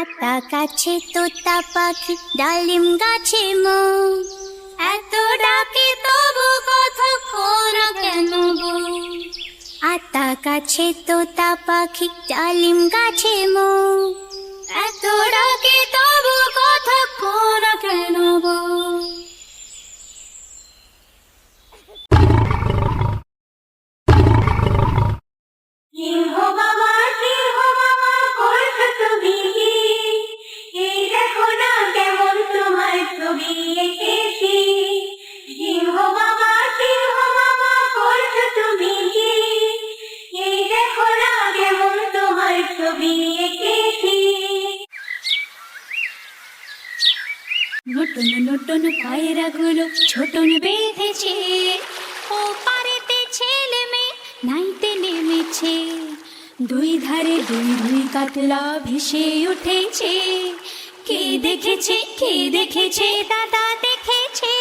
আতা কাছে তোতা পাখি, ডালিম গাছে মো। এত ডাকে তবু কথা কর কেন গো? আতা কাছে তোতা পাখি, ডালিম গাছে মো। এত ডাকে তবু কথা কর কেন গো? কাতলা ভেসে উঠেছে। কে দেখেছে কে দেখেছে, দাদা দেখেছে।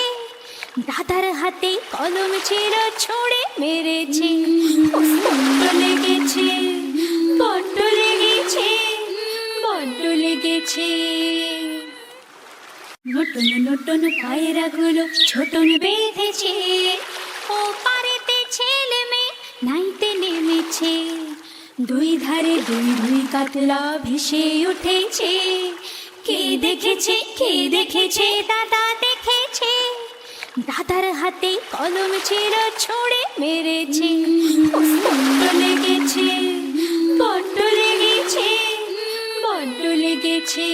দাদার হাতে কলম ছিল ছুঁড়ে মেরেছে। বড্ড লেগেছে বড্ড লেগেছে বড্ড লেগেছে। নতুন নতুন পায়রাগুলো ছোটন বেঁধেছে। ও পারেতে ছেলে মেয়ে নাইতে নেমেছে। দুই ধারে দুই দুই কাতলা ভেসে উঠেছে। কে দেখেছে কে দেখেছে, দাদা দেখেছে। দাদার হাতে কলম ছিল ছুঁড়ে মেরেছে। বড্ড লেগেছে বড্ড লেগেছে বড্ড লেগেছে।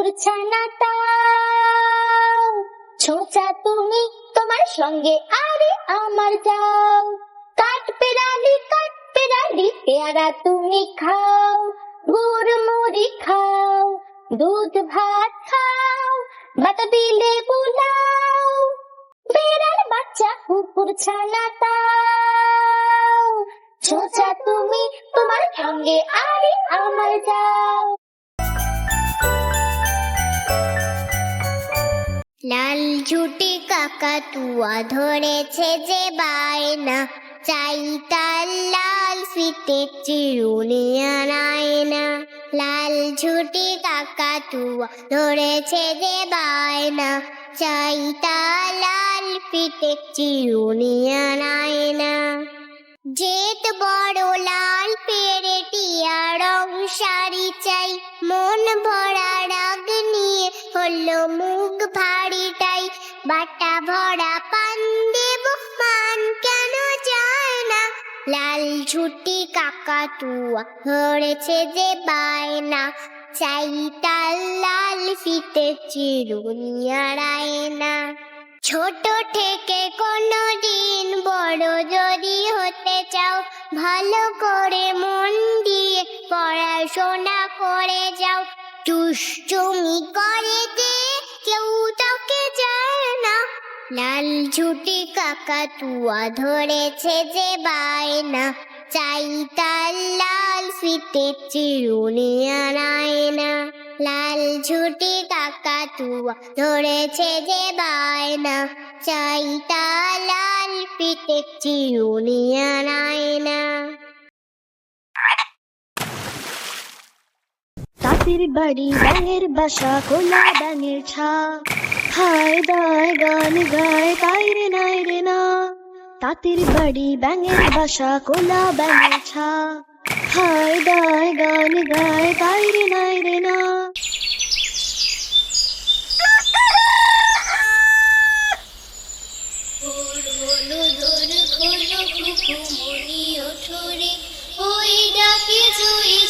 কুকুর ছানা তাও ছোঁচা তুমি তোমার সঙ্গে, আরে আমার যাও। কাঠ পেরালি কাঠ পেরালি পেয়ারা তুমি খাও। গুড় মুড়ি খাও, দুধ ভাত খাও, বাতাবি লেবু লাও বেড়ার বাচ্চা কুকুর ছানা তাও ছোঁচা তুমি তোমার সঙ্গে, আরে আমার যাও। লাল ঝুটি কাকা তুয়া ধরেছে যে বায়না। চাই তার লাল ফিতে চিরুনি আনায়না লাল ঝুটি কাকা তুয়া ধরেছে যে বায়না। চাই তার লাল ফিতে চিরুনি আনায়না জেত বড় লাল পেরে টিয়া রং শাড়ি চাই। মন ভরা রাগ নিয়ে হলো মুখ ভারীটাই বাটা ভরা পান কেন যায় না? লাল ছুটি কাকা তুয়া ধরেছে যে বায়না। চাই লাল ফিতে চিরুনিয়ারায় না ছোট থেকে কোনো দিন বড় যদি হতে চাও, ভালো করে মন দিয়ে পড়াশোনা করে যাও। দুষ্টুমি করে যে কেউ লাল ঝুটি কাকা তুয়া ধরেছে যে বায়না। চাই তার লাল ফিতে চিরুনি আনায়না লাল ঝুটি কাকা তুয়া ধরেছে যে বায়না। চাই তার লাল ফিতে চিরুনি আনায়না তাঁতির বাড়ি ব্যাঙের বাসা কোলা ব্যাঙের ছা হায় দায় গান গায়, তাই রে নাই রে না। তাঁতির বাড়ি ব্যাঙের বাসা, কোলা ব্যাঙের ছা। হায় দায় গান গায়, তাই রে নাই রে না।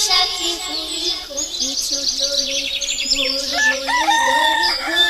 সাথী ফুল খুকি ছোটরে ভোর হলো দর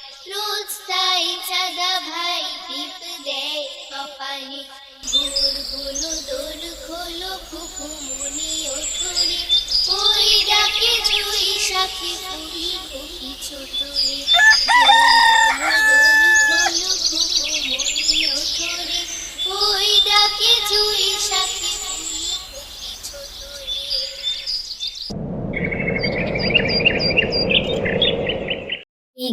রোজ তাই ভাই টিপ দেয় কপালে। ঘুরগুলো দোর ওঠরে। ওই ডাকে জুই সাথে ফুল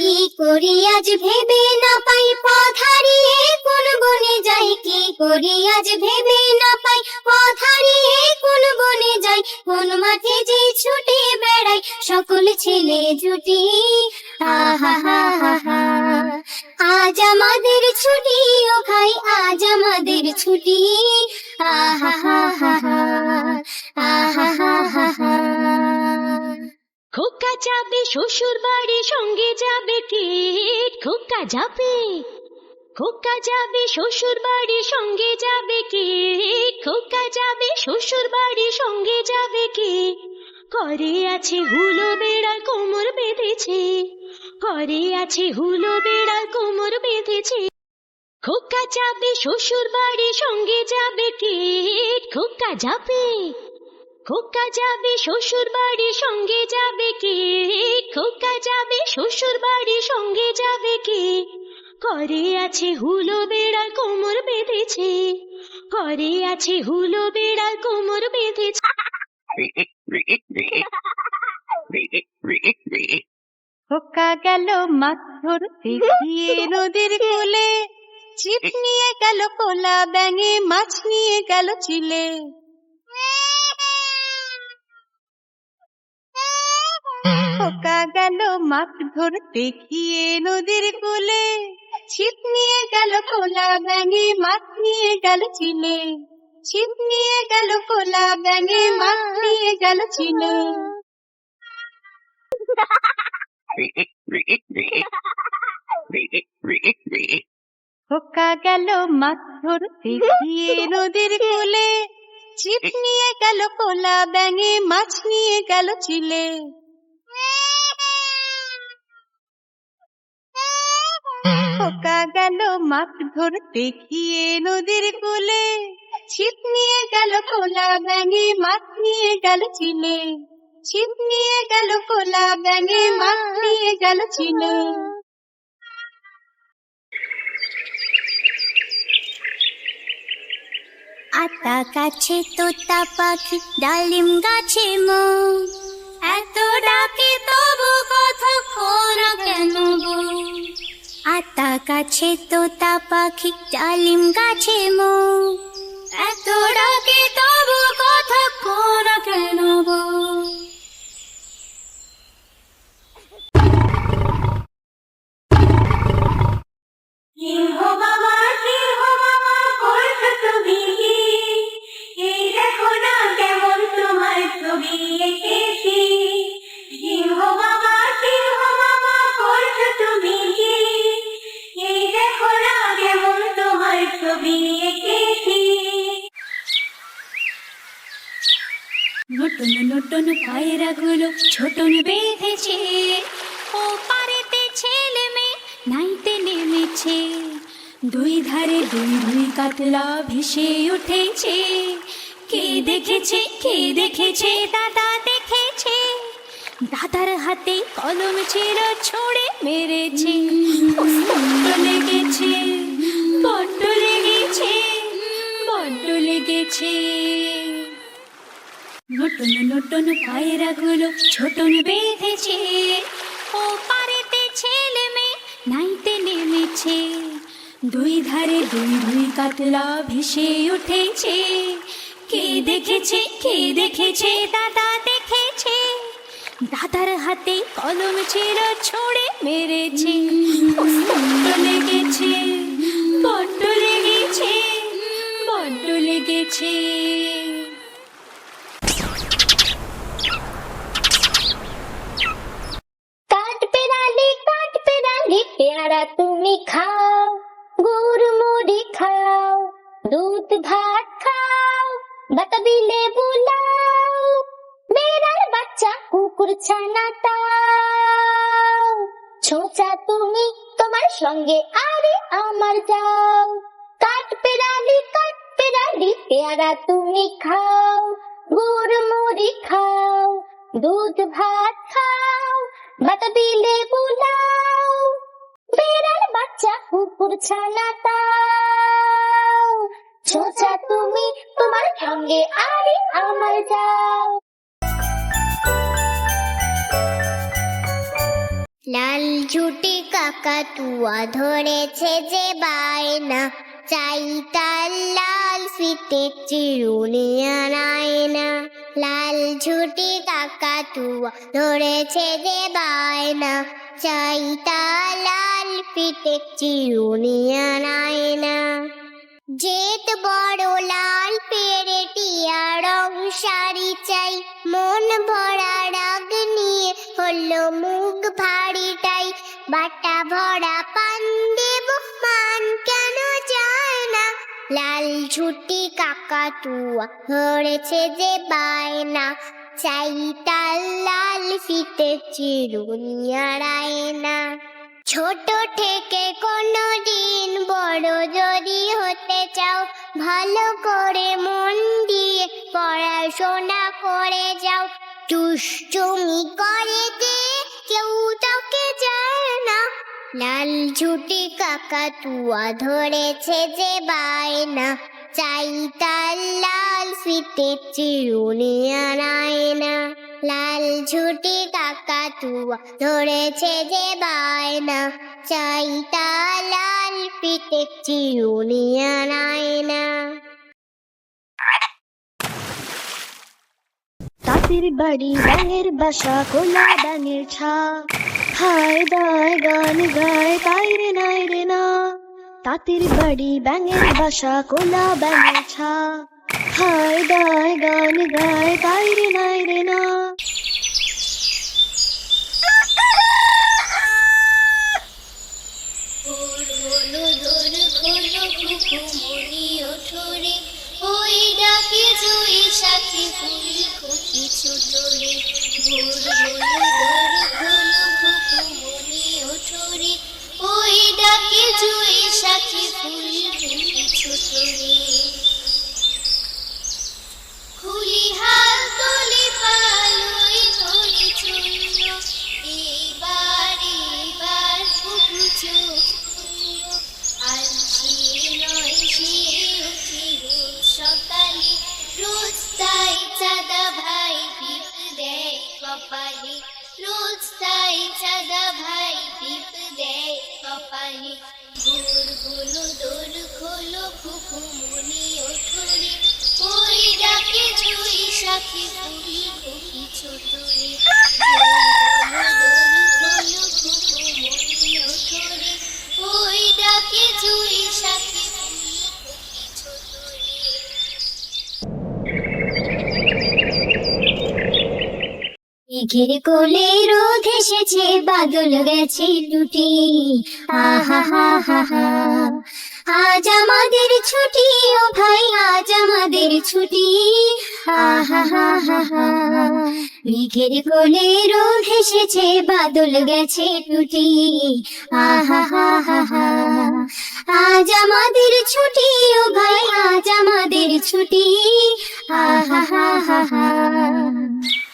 কি করি আজ ভেবে না পাই? পথ কোন বনে যাই? কি করি আজ ভেবে না পাই? পথ কোন বনে যাই? কোন মাঠে যে ছুটে বেড়াই? সকল ছেলে জুটি। আহা, হা হা আজ আমাদের ছুটি, ও ভাই, আজ আমাদের ছুটি। আহা, হা হা হা। আহা হা হা। খোকা যাবে, শ্বশুর বাড়ি সঙ্গে যাবে, ঠিক। খোকা যাবে খোকা যাবে, শ্বশুর বাড়ি সঙ্গে যাবে কি খোকা যাবে, শ্বশুর বাড়ি সঙ্গে যাবে কি করে আছে হুলো বেড়াল কোমর বেঁধেছে। করে আছে হুলো বেড়াল কোমর বেঁধেছে। খোকা যাবে, শ্বশুর বাড়ি সঙ্গে যাবে, ঠিক। খোকা যাবে খোকা যাবে শ্বশুর বাড়ি সঙ্গে যাবে কি? খোকা যাবে শ্বশুর বাড়ি সঙ্গে যাবে কি? করে আছে হুলো বেড়াল কোমর বেঁধেছে। করে আছে হুলো বেড়াল কোমর বেঁধেছে। খোকা গেল মাছ নদীর কোলে। ছিপ নিয়ে গেল কোলা ব্যাঙে, মাছ নিয়ে গেল চিলে খোকা গেল, মাছ ধরতে গিয়ে নদীর কোলে। ছিপ নিয়ে গেল কোলা ব্যাঙে, মাছ নিয়ে গেল চিলে ছিপ নিয়ে গেল কোলা ব্যাঙে, মাছ নিয়ে গেল চিলে খোকা গেল, মাছ ধরতে গিয়ে নদীর কোলে। ছিপ নিয়ে গেল কোলা ব্যাঙে, মাছ নিয়ে গেল চিলে খোকা গেল মাছ ধরতে গিয়ে নদীর কোলে। ছিপ নিয়ে গেল কোলা ব্যাঙে মাছ নিয়ে গেল চিলে ছিপ নিয়ে গেল কোলা ব্যাঙে মাছ নিয়ে গেল চিলে আতা কাছে তোতা পাখি, ডালিম গাছে মো এত ডাকে তবু কথা খোরা কেন গো? আতা কাছে তোতা পাখি ডালিম গাছে মো। এত ডাকে তবু কথা কোন কেন গো কাতলা ভেসে উঠেছে। কে দেখেছে কে দেখেছে, দাদা দেখেছে। দাদার হাতে কলম ছিল ছড়ে মেরেছে। লেগেছে, বড্ড লেগেছে বড্ড লেগেছে। নতুন নতুন পায়রাগুলো ছোটন বেঁধেছে। ও পারেতে ছেলে মেয়ে নাইতে নেমেছে। দুই ধারে দুই দুই কাতলা ভেসে উঠেছে। কে দেখেছে কে দেখেছে, দাদা দেখেছে। দাদার হাতে কলম ছিল ছুঁড়ে মেরেছে। লেগেছে, বড্ড লেগেছে বড্ড লেগেছে। পেয়ারা তুমি খাও। বাতাবি লেবু লাউ বেড়াল বাচ্চা কুকুর ছানা তাও ছোচা তুমি তোমার সঙ্গে আরে আমার যাও কাঠ পেরালি কাঠ পেরালি পেয়ারা তুমি খাও গুড় মুড়ি খাও দুধ ভাত খাও বাতাবি লেবু লাউ বেড়াল বাচ্চা কুকুর ছানা তাও ছোচা তুমি তোমার সঙ্গে আরে আমার যাও। লাল ঝুটি কাকা তুয়া ধরেছে যে বায়না, চাই তার লাল ফিতে চিরুনি আনায়না। লাল ঝুটি কাকা তুয়া ধরেছে যে বায়না, চাই তার লাল ফিতে চিরুনি আনায়না। জেত বড় লাল পেরে টিয়া রং শাড়ি চাই। মন ভরা রাগ নিয়ে হলো মুখ ভারীটাই বাটা ভরা পান দেব, মান কেন যায় না? লাল ছুটি কাকা তুয়া ধরেছে যে বায়না। চাই তার লাল ফিতে চিরুনিয়ারায় না। ছোট থেকে কোনো দিন বড় যদি হতে চাও, ভালো করে মন দিয়ে পড়াশোনা করে যাও। দুষ্টুমি করে যে কেউ তাকে যায় না। লাল ঝুটি কাকা তুয়া ধরেছে যে বায়না। চাই তার লাল ফিতে চিরুনি আনায় না লাল ঝুটি কাকা তুয়া ধরেছে যে বায়না। চাই তার লাল ফিতে চিরুনি আনায় না তাঁতির বাড়ি ব্যাঙের বাসা কোলা ব্যাঙের ছা হায় দায় গান গায় তাই রে, নাই রে না। তাঁতির বাড়ি ব্যাঙের বাসা কোলা ব্যাঙের ছা হায় দায় গান গায় তাই রে নাই রে না। ওই ডাকে জুই মনি ছোটরে মেঘের কোলে রোদ এসেছে বাদল গেছে টুটি আহা হা হা হা। আজ আমাদের ছুটি, ও ভাই, আজ আমাদের ছুটি। হা হা হা মেঘের কোলে রোদ এসেছে, বাদল গেছে টুটি। আহা, হা হা হা। আজ আমাদের ছুটি, ও ভাই, আজ আমাদের ছুটি। আহা, হা হা হা।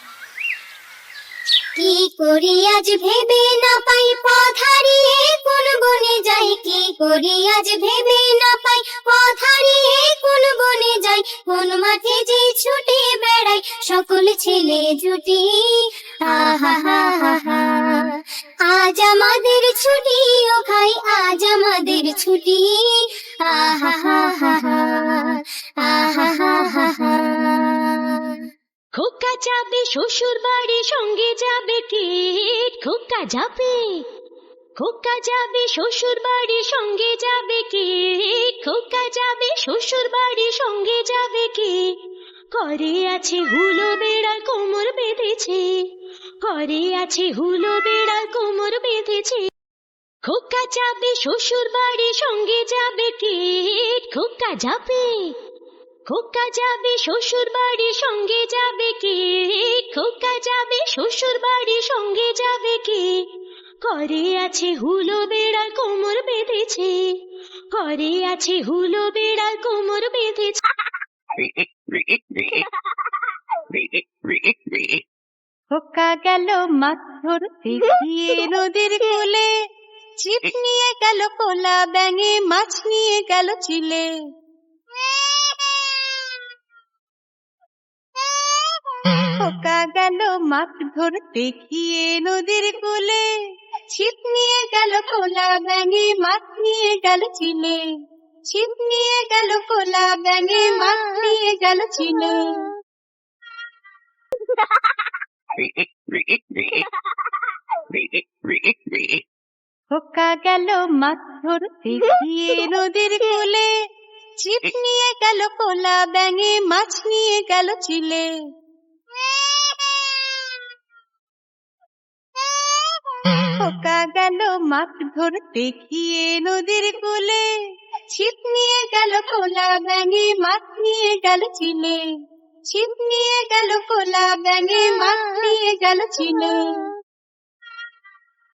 কি করি আজ ভেবে না পাই? পথ হারিয়ে কোন বনে যাই? কি করি আজ ভেবে না পাই? পথ হারিয়ে কোন বনে যাই? কোন মাঠে যে ছুটে বেড়াই? সকল ছেলে জুটি। আহা হা হা হা আজ আমাদের ছুটি, ও ভাই, আজ আমাদের ছুটি। আহা হা হা হা আহা হা হা হা। খোকা যাবে, শ্বশুর বাড়ি সঙ্গে যাবে টিট খোকা যাবে খোকা যাবে, শ্বশুর বাড়ি সঙ্গে যাবে কে? খোকা যাবে, শ্বশুর বাড়ি সঙ্গে যাবে কে? করে আছে হুলো বেড়াল কোমর বেঁধেছে করে আছে হুলো বেড়াল কোমর বেঁধেছে। খোকা যাবে, শ্বশুর বাড়ি সঙ্গে যাবে টিট খোকা যাবে খোকা যাবে শ্বশুর বাড়ি সঙ্গে যাবে কে? খোকা যাবে শ্বশুর বাড়ি সঙ্গে যাবে কে? করে আছে হুলো বেড়াল কোমর বেঁধেছে। করে আছে হুলো বেড়াল কোমর বেঁধেছে। খোকা গেল মাছ ধরতে নদীর কূলে। ছিপ নিয়ে গেল কোলা ব্যাঙে, মাছ নিয়ে গেল চিলে। খোকা গেল মাছ ধরতে গিয়ে নদীর কূলে। ছিপ নিয়ে গেল কোলা ব্যাঙে মাছ নিয়ে গেল চিলে ছিপ নিয়ে গেল কোলা ব্যাঙে মাছ নিয়ে গেল চিলে খোকা গেল মাছ ধরতে গিয়ে নদীর কূলে। ছিপ নিয়ে গেল কোলা ব্যাঙে মাছ নিয়ে গেল চিলে খোকা গেল মাছ ধরতে গিয়ে নদীর কুলে। ছিপ নিয়ে গেল কোলা ব্যাঙে মাছ নিয়ে গেল ছিলে। ছিপ নিয়ে গেল কোলা ব্যাঙে মাছ নিয়ে গেল চিলে